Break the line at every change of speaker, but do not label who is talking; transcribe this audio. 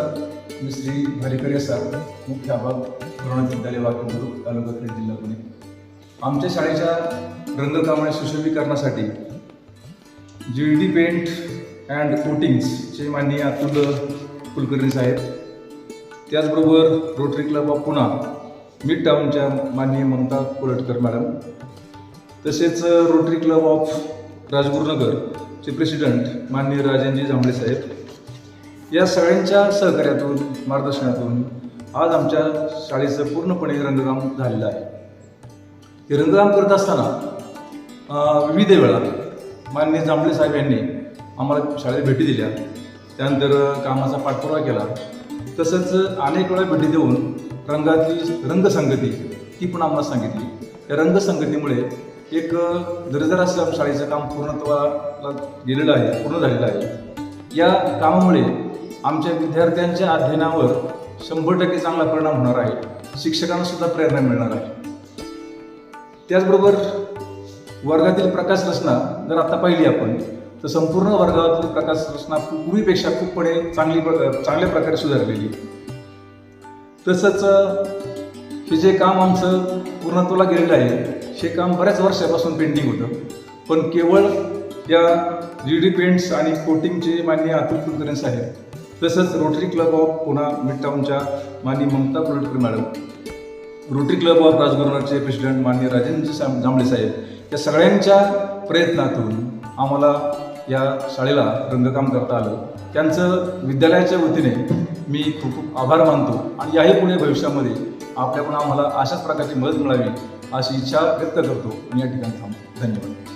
मी श्री भारीकर यसार मुख्य अभाग गुरुनाथ विद्यालय वाकेंद्रू तालुका खेड जिल्हा पुणे. आमच्या शाळेच्या रंगकामाने सुशोभीकरणासाठी जी डी पेंट अँड कोटिंग्सचे माननीय अतुल कुलकर्णी साहेब त्याचबरोबर Rotary Club of Poona mid टाऊनच्या माननीय ममता कोलटकर मॅडम तसेच रोटरी क्लब ऑफ राजगुरुनगरचे प्रेसिडेंट माननीय राजेंजी जांभळे साहेब या सगळ्यांच्या सहकार्यातून मार्गदर्शनातून आज आमच्या शाळेचं पूर्णपणे रंगकाम झालेलं आहे. हे रंगकाम करत असताना विविध वेळा माननीय जांभळे साहेब यांनी आम्हाला शाळेत भेटी दिल्या. त्यानंतर कामाचा पाठपुरावा केला. तसंच अनेक वेळा भेटी देऊन रंगातली रंगसंगती ती पण आम्हाला सांगितली. या रंगसंगतीमुळे एक दर्जेदार असं शाळेचं काम पूर्णत्वाला गेलेलं आहे पूर्ण झालेलं आहे. या कामामुळे आमच्या विद्यार्थ्यांच्या अध्ययनावर शंभर टक्के चांगला परिणाम होणार आहे. शिक्षकांना सुद्धा प्रेरणा मिळणार आहे. त्याचबरोबर वर्गातील प्रकाश रचना जर आता पाहिली आपण तर संपूर्ण वर्गातील प्रकाश रचना पूर्वीपेक्षा खूपपणे चांगली प्र- चांगल्या प्रकारे सुधारलेली आहे. तसंच हे जे काम आमचं पूर्णत्वाला गेलेलं आहे हे काम बऱ्याच वर्षापासून पेंडिंग होतं. पण केवळ या जी डी पेंट्स आणि कोटिंगचे माननीय अतुल कुलकर्णी साहेब तसंच रोटरी क्लब ऑफ पुणा मिडटाऊनच्या माननीय Mamata Kultkar madam Rotary Club of राजगुरुनगरचे president माननीय राजेंद्र साम- जांभळे साहेब या सगळ्यांच्या प्रयत्नातून आम्हाला या शाळेला रंगकाम करता आलं. त्यांचं विद्यालयाच्या वतीने मी खूप खूप आभार मानतो आणि याही पुढे भविष्यामध्ये आपल्याकडून आम्हाला अशाच प्रकारची मदत मिळावी अशी इच्छा व्यक्त करतो. आणि या ठिकाणी थांबतो. धन्यवाद.